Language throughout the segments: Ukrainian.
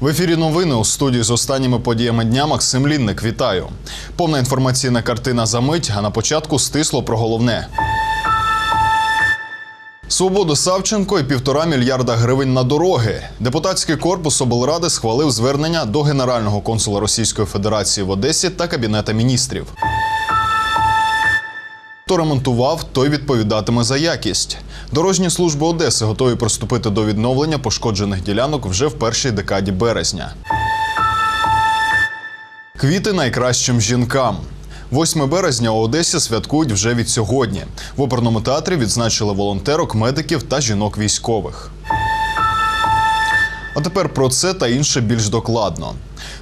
В ефірі новини у студії з останніми подіями дня Максим Лінник. Вітаю. Повна інформаційна картина за мить, а на початку стисло про головне. Свободу Савченко і півтора мільярда гривень на дороги. Депутатський корпус облради схвалив звернення до генерального консула Російської Федерації в Одесі та Кабінета міністрів. Хто ремонтував, той відповідатиме за якість. Дорожні служби Одеси готові приступити до відновлення пошкоджених ділянок вже в першій декаді березня. Квіти найкращим жінкам. 8 березня у Одесі святкують вже від сьогодні. В оперному театрі відзначили волонтерок, медиків та жінок військових. А тепер про це та інше більш докладно.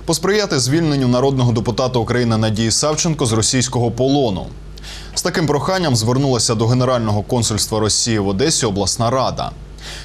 Посприяти звільненню народного депутата України Надії Савченко з російського полону. З таким проханням звернулася до Генерального консульства Росії в Одесі обласна рада.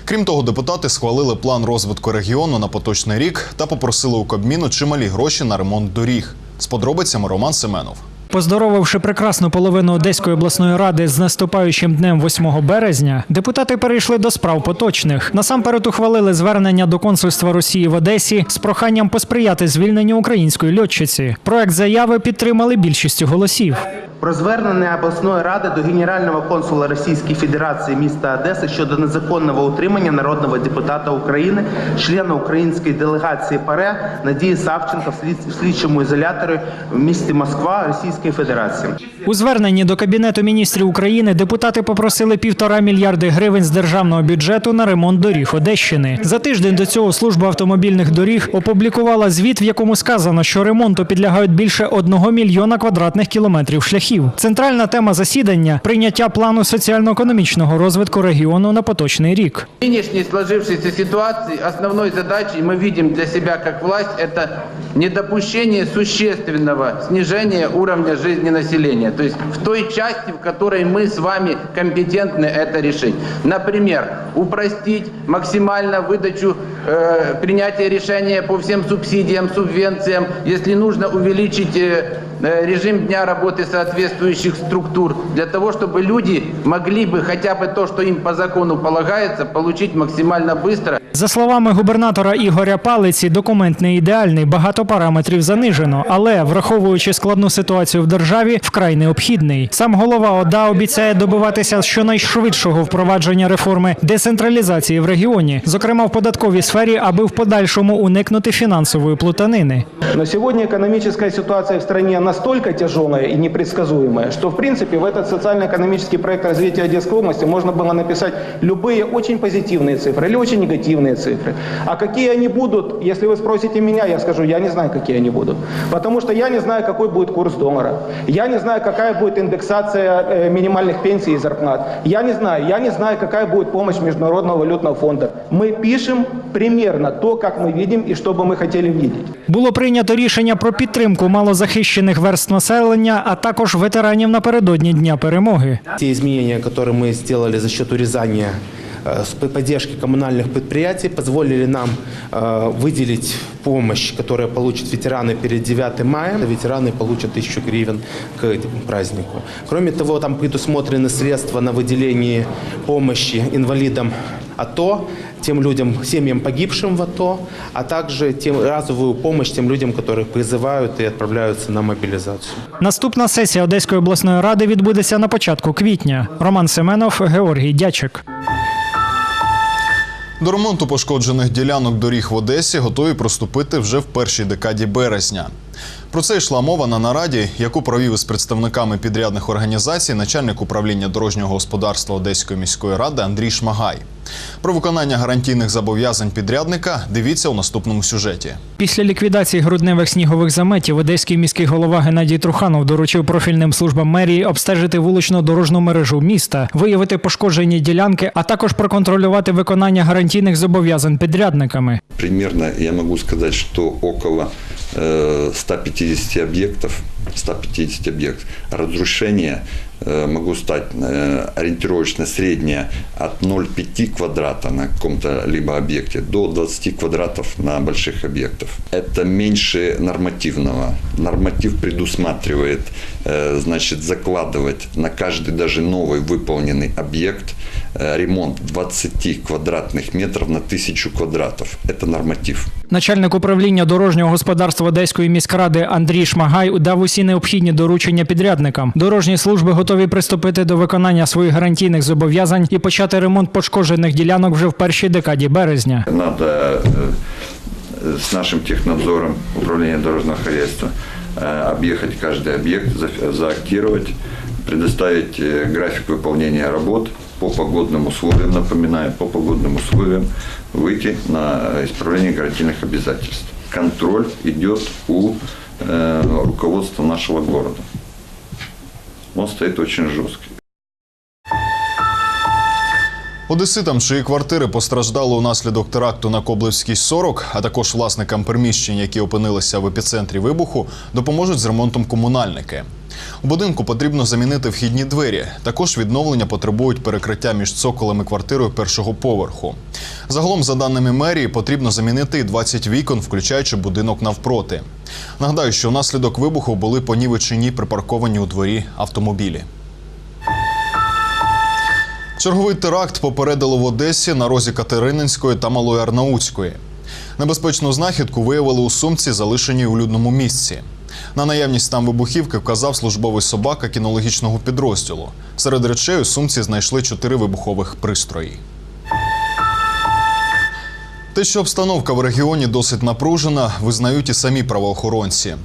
Крім того, депутати схвалили план розвитку регіону на поточний рік та попросили у Кабміну чималі гроші на ремонт доріг. З подробицями Роман Семенов. Поздоровивши прекрасну половину Одеської обласної ради з наступаючим днем 8 березня, депутати перейшли до справ поточних. Насамперед ухвалили звернення до консульства Росії в Одесі з проханням посприяти звільненню української льотчиці. Проект заяви підтримали більшістю голосів. Про звернення обласної ради до генерального консула Російської Федерації міста Одеси щодо незаконного утримання народного депутата України, члена української делегації ПАРЕ Надії Савченко в слідчому ізоляторі в місті Москва Російської Федерації. У зверненні до Кабінету міністрів України депутати попросили півтора мільярди гривень з державного бюджету на ремонт доріг Одещини. За тиждень до цього служба автомобільних доріг опублікувала звіт, в якому сказано, що ремонту підлягають більше одного мільйона квадратних кілометрів шляхів Центральна тема засідання прийняття плану соціально-економічного розвитку регіону на поточний рік. В нынешней сложившейся ситуации основной задачей мы видим для себя как власть это недопущение существенного снижения уровня жизни населения. То есть в той части, в которой мы с вами компетентны это решить. Например, упростить максимально выдачу, э, принятие решения по всем субсидиям, субвенциям. Если нужно увеличить э, э, режим дня работы соответствующих структур, для того, чтобы люди могли бы хотя бы то, что им по закону полагается, получить максимально быстро. За словами губернатора Ігоря Палиці, документ не ідеальний, багато параметрів занижено, але враховуючи складну ситуацію в державі, вкрай необхідний. Сам голова ОДА обіцяє добиватися щонайшвидшого впровадження реформи децентралізації в регіоні, зокрема в податковій сфері, аби в подальшому уникнути фінансової плутанини. Но сегодня экономическая ситуация в стране настолько тяжелая и непредсказуемая, что в принципе в этот социально-экономический проект развития Одесской области можно было написать любые очень позитивные цифры или очень негативные цифры. А какие они будут, если вы спросите меня, я скажу, я не знаю, какие они будут. Потому что я не знаю, какой будет курс доллара. Я не знаю, какая будет индексация э, минимальных пенсий и зарплат. Я не знаю, я не знаю, какая будет помощь Международного валютного фонда. Мы пишем примерно то, как мы видим и что бы мы хотели видеть. Було прийнято рішення про підтримку малозахищених верств населення, а також ветеранів напередодні дня перемоги. Те изменения, которые мы сделали за счет урезания э, с поддержки коммунальных предприятий, позволили нам э, выделить помощь, которую получат ветераны перед 9 мая. Ветераны получат 1000 гривен к этому празднику. Кроме того, там предусмотрены средства на выделение помощи инвалидам АТО, тем людям, семьям погибшим в АТО, а также тем, разовую помощь тем людям, которых призывают и отправляются на мобилизацию. Наступна сесія Одеської обласної ради відбудеться на початку квітня. Роман Семенов, Георгій Дячик. До ремонту пошкоджених ділянок доріг в Одесі готові приступити вже в першій декаді березня. Про це йшла мова на нараді, яку провів із представниками підрядних організацій начальник управління дорожнього господарства Одеської міської ради Андрій Шмагай. Про виконання гарантійних зобов'язань підрядника дивіться у наступному сюжеті. Після ліквідації грудневих снігових заметів одеський міський голова Геннадій Труханов доручив профільним службам мерії обстежити вуличну дорожну мережу міста, виявити пошкоджені ділянки, а також проконтролювати виконання гарантійних зобов'язань підрядниками. Примерно я могу сказать, что около э, 150 объектов, 150 объектов разрушения э, могу стать э, ориентировочно средняя от 0,5 квадрата на каком-то либо объекте до 20 квадратов на больших объектах. Это меньше нормативного. Норматив предусматривает, э, значит, закладывать на каждый даже новый выполненный объект ремонт 20 квадратных метров на 1000 квадратов. Это норматив. Начальник управління дорожнього господарства Одеської міськради Андрій Шмагай дав усі необхідні доручення підрядникам. Дорожні служби готові приступити до виконання своїх гарантійних зобов'язань і почати ремонт пошкоджених ділянок вже в першій декаді березня. Надо э, с нашим технадзором управления дорожного хозяйства э, объехать каждый объект, за- заактировать, предоставить э, график выполнения работ по погодным условиям, напоминаю, по погодным условиям выйти на э, исправление гарантийных обязательств. Контроль идет у э, руководства нашего города. Он стоит очень жесткий. Одеситам, чиї квартири постраждали унаслідок теракту на Коблевській 40, а також власникам приміщень, які опинилися в епіцентрі вибуху, допоможуть з ремонтом комунальники. У будинку потрібно замінити вхідні двері. Також відновлення потребують перекриття між цоколем і квартирою першого поверху. Загалом, за даними мерії, потрібно замінити 20 вікон, включаючи будинок навпроти. Нагадаю, що внаслідок вибуху були понівечені припарковані у дворі автомобілі. Черговий теракт попередили в Одесі на розі Катерининської та Малої Арнаутської. Небезпечну знахідку виявили у сумці, залишеній у людному місці. На наявність там вибухівки вказав службовий собака кінологічного підрозділу. Серед речей у сумці знайшли чотири вибухових пристрої. Те, що обстановка в регіоні досить напружена, визнають і самі правоохоронці.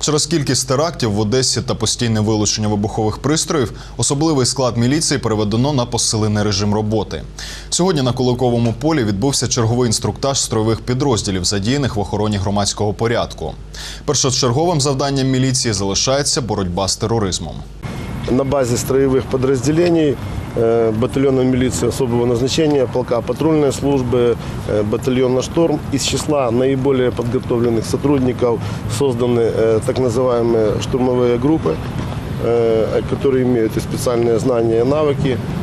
Через кількість терактів в Одесі та постійне вилучення вибухових пристроїв особливий склад міліції переведено на посилений режим роботи. Сьогодні на Куликовому полі відбувся черговий інструктаж строєвих підрозділів, задіяних в охороні громадського порядку. Першочерговим завданням міліції залишається боротьба з тероризмом. на базе строевых подразделений э, батальона милиции особого назначения, полка патрульной службы, э, батальона «Шторм». Из числа наиболее подготовленных сотрудников созданы э, так называемые штурмовые группы, э, которые имеют и специальные знания и навыки, э,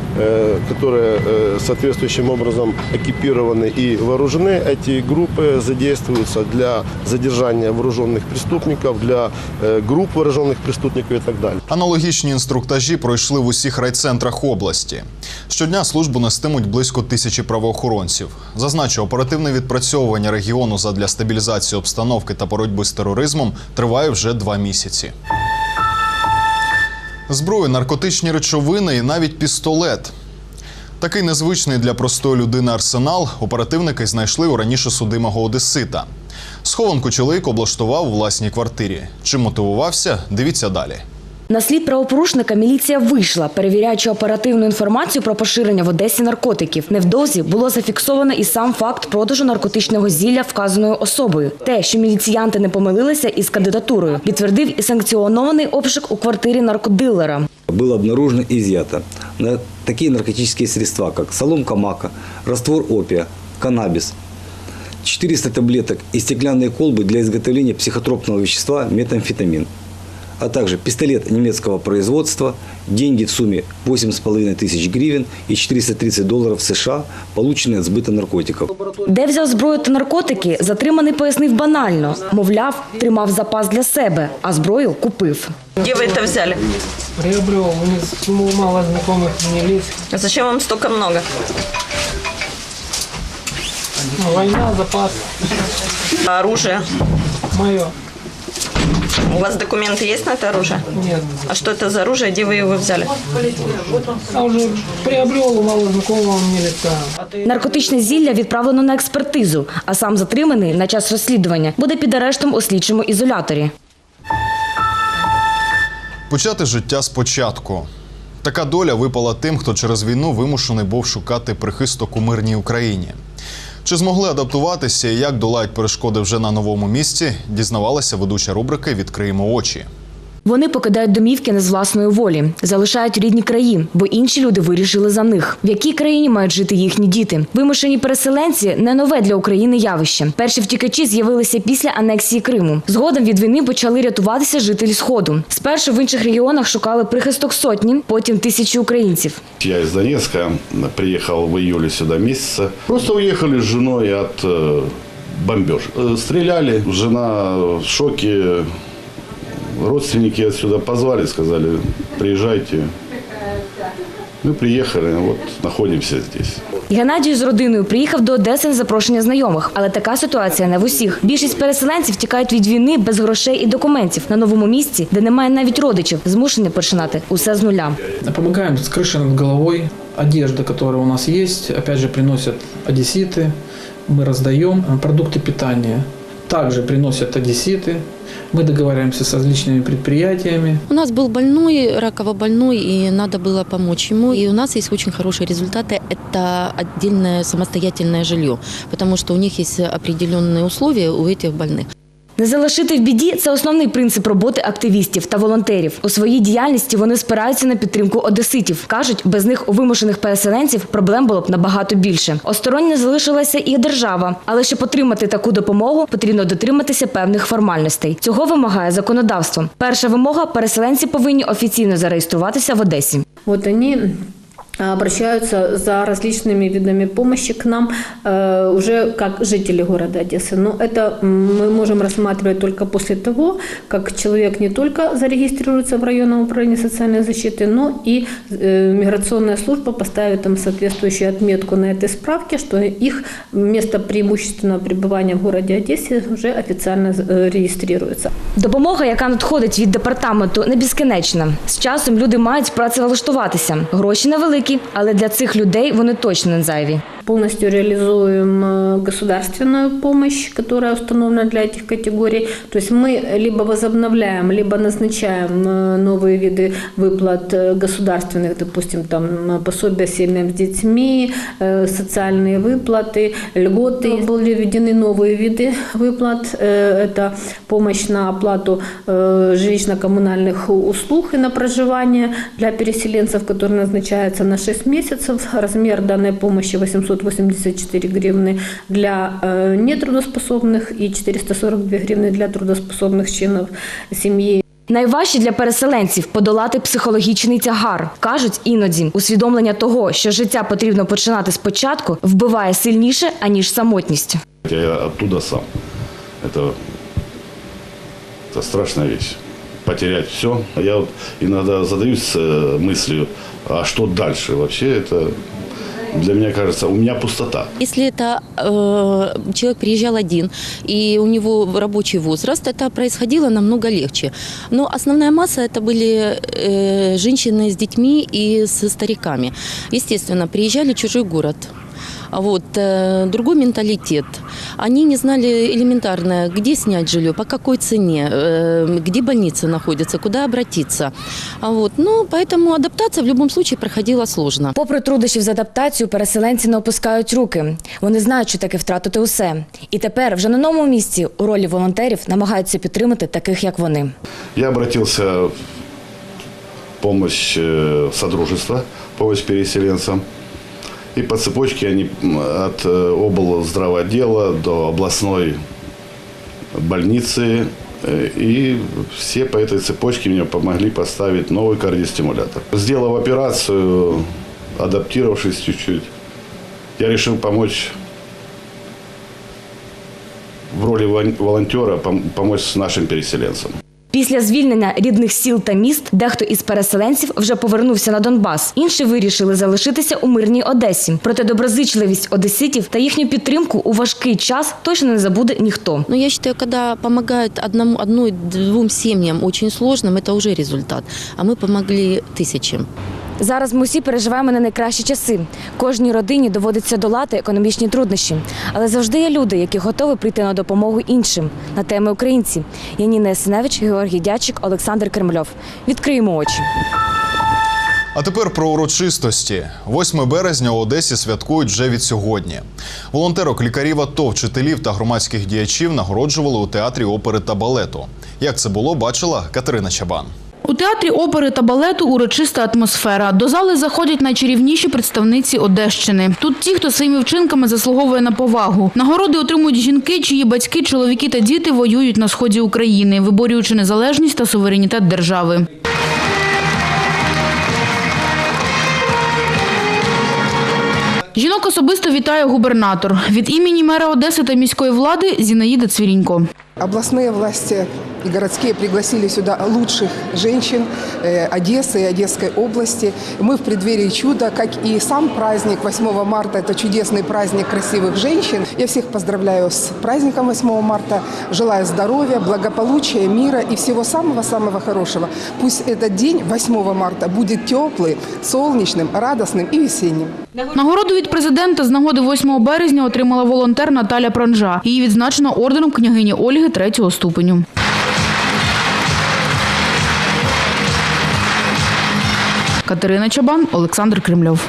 которые э, соответствующим образом экипированы и вооружены. Эти группы задействуются для задержания вооруженных преступников, для э, групп вооруженных преступников и так далее. Аналогічні інструктажі пройшли в усіх райцентрах області. Щодня службу нестимуть близько тисячі правоохоронців. Зазначу, оперативне відпрацьовування регіону задля стабілізації обстановки та боротьби з тероризмом триває вже два місяці. Зброю, наркотичні речовини і навіть пістолет. Такий незвичний для простої людини арсенал оперативники знайшли у раніше судимого одесита. Схованку чоловік облаштував у власній квартирі. Чим мотивувався? Дивіться далі. На слід правопорушника міліція вийшла, перевіряючи оперативну інформацію про поширення в Одесі наркотиків. Невдовзі було зафіксовано і сам факт продажу наркотичного зілля вказаною особою. Те, що міліціянти не помилилися із кандидатурою, підтвердив і санкціонований обшук у квартирі наркодилера. было обнаружено и изъято на такие наркотические средства, как соломка мака, раствор опия, каннабис, 400 таблеток и стеклянные колбы для изготовления психотропного вещества метамфетамин, а также пистолет немецкого производства, деньги в сумме 8,5 тысяч гривен и 430 долларов США, полученные от сбыта наркотиков. Де взяв зброю та наркотики, затриманий пояснив банально. Мовляв, тримав запас для себе, а зброю купив. Где вы это взяли? Приобрел, у мало знайомих мені лиц. А Зачем вам столько много? Війна, запас, А оружие? моє. У вас документы есть на это оружие? Ні, А что это за оружие? Где вы его взяли? я вже приобрел у мало знайомого мені лица. Наркотичне зілля відправлено на експертизу, а сам затриманий на час розслідування буде під арештом у слідчому ізоляторі. Почати життя спочатку. Така доля випала тим, хто через війну вимушений був шукати прихисток у мирній Україні. Чи змогли адаптуватися і як долають перешкоди вже на новому місці, дізнавалася ведуча рубрики Відкриємо очі. Вони покидають домівки не з власної волі, залишають рідні краї, бо інші люди вирішили за них. В якій країні мають жити їхні діти? Вимушені переселенці не нове для України явище. Перші втікачі з'явилися після анексії Криму. Згодом від війни почали рятуватися жителі сходу. Спершу в інших регіонах шукали прихисток сотні, потім тисячі українців. Я из Донецка, приехал в июле сюда месяца. Просто уехали с женой от э, бомбеж. Э, жена в шоке Родственники отсюда позвали, сказали, приезжайте. Мы приехали, вот находимся здесь. Геннадій з родиною приїхав до Одеси на запрошення знайомих, але така ситуація не в усіх. Більшість переселенців тікають від війни без грошей і документів на новому місці, де немає навіть родичів, змушені починати усе з нуля. Помогаем с крышей над головой. Одежда, которая у нас есть, опять же приносят одесситы. Мы раздаем А, продукты питания. Также приносят одесситы. Мы договариваемся с различными предприятиями. У нас был больной, раково больной, и надо было помочь ему. И у нас есть очень хорошие результаты. Это отдельное самостоятельное жилье, потому что у них есть определенные условия у этих больных. Не залишити в біді це основний принцип роботи активістів та волонтерів. У своїй діяльності вони спираються на підтримку одеситів. кажуть, без них у вимушених переселенців проблем було б набагато більше. Осторонь не залишилася і держава, але щоб отримати таку допомогу, потрібно дотриматися певних формальностей. Цього вимагає законодавство. Перша вимога переселенці повинні офіційно зареєструватися в Одесі. Вот они обращаются за различными видами помощи к нам э, уже как жители города Одессы. Но это м, мы можем рассматривать только после того, как человек не только зарегистрируется в районном управлении социальной защиты, но и э, миграционная служба поставит им соответствующую отметку на этой справке, что их место преимущественного пребывания в городе Одессе уже официально э, регистрируется. Допомога, яка надходить від департаменту, не безкінечна. З часом люди мають працевлаштуватися. Гроші невеликі, але для цих людей вони точно не зайві. Полностью реализуем э, государственную помощь, которая установлена для этих категорий. То есть мы либо возобновляем, либо назначаем э, новые виды выплат э, государственных, допустим, там пособия семьям с детьми, социальные выплаты, льготы. Были введены новые виды выплат. Это помощь на оплату жилищно-коммунальных услуг и на проживание для переселенцев, который назначается на 6 месяцев. Размер данной помощи 884 гривны для э, нетрудоспособных и 442 гривны для трудоспособных членов семьи. Найважче для переселенців подолати психологічний тягар. кажуть іноді, усвідомлення того, що життя потрібно починати спочатку, вбиває сильніше аніж самотність. Я оттуда сам. Это, это страшная вещь. Потерять все. Я вот иногда задаюсь э, мыслью, а что дальше? Вообще это для меня кажется, у меня пустота. Если это э, человек приезжал один и у него рабочий возраст, это происходило намного легче. Но основная масса это были э, женщины с детьми и со стариками. Естественно, приезжали в чужой город. Вот, э, другой менталитет. Они не знали элементарно, где снять жилье, по какой цене, э, где больница находится, куда обратиться. А Вот, ну, поэтому адаптация в любом случае проходила сложно. Попри труднощів з адаптацією, переселенці не опускають руки. Вони знають, що таке втратити усе. І тепер вже на новому місці у ролі волонтерів намагаються підтримати таких, як вони. Я обратился в помощь э, Содружества, помощь переселенцам. И по цепочке они от э, облздравотдела до областной больницы. э, И все по этой цепочке мне помогли поставить новый кардиостимулятор. Сделав операцию, адаптировавшись чуть-чуть, я решил помочь в роли волонтера, пом- помочь нашим переселенцам. Після звільнення рідних сіл та міст дехто із переселенців вже повернувся на Донбас. Інші вирішили залишитися у мирній Одесі. Проте доброзичливість одеситів та їхню підтримку у важкий час точно не забуде ніхто. Но я считаю, когда помогают одному, одной, двум семьям очень сложным, это уже результат. А мы помогли тысячам. Зараз ми усі переживаємо на найкращі часи. Кожній родині доводиться долати економічні труднощі. Але завжди є люди, які готові прийти на допомогу іншим. На теми українці. Яніна Ясиневич, Георгій Дячик, Олександр Кремльов. Відкриємо очі. А тепер про урочистості. 8 березня у Одесі святкують вже від сьогодні. Волонтерок, лікарів АТО, вчителів та громадських діячів нагороджували у театрі опери та балету. Як це було, бачила Катерина Чабан. У театрі опери та балету урочиста атмосфера. До зали заходять найчарівніші представниці Одещини. Тут ті, хто своїми вчинками заслуговує на повагу. Нагороди отримують жінки, чиї батьки, чоловіки та діти воюють на сході України, виборюючи незалежність та суверенітет держави. Жінок особисто вітає губернатор. Від імені мера Одеси та міської влади Зінаїда Цвірінько. Областные власти и городские пригласили сюда лучших женщин э, Одессы и Одесской области. Мы в преддверии чуда, как и сам праздник 8 марта, это чудесный праздник красивых женщин. Я всех поздравляю с праздником 8 марта, желаю здоровья, благополучия, мира и всего самого-самого хорошего. Пусть этот день, 8 марта, будет теплый, солнечным, радостным и весенним. Нагороду від президента з нагоди 8 березня отримала волонтер Наталя Пронжа. Її відзначено орденом княгині Ольги третього ступеню. Катерина Чабан, Олександр Кремльов.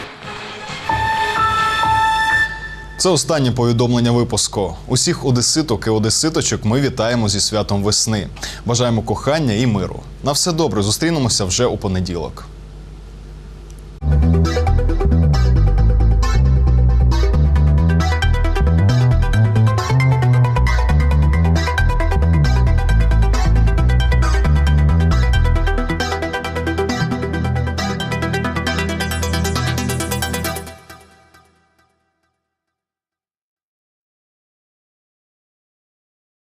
Це останнє повідомлення випуску. Усіх одеситок і одеситочок ми вітаємо зі святом весни. Бажаємо кохання і миру. На все добре зустрінемося вже у понеділок.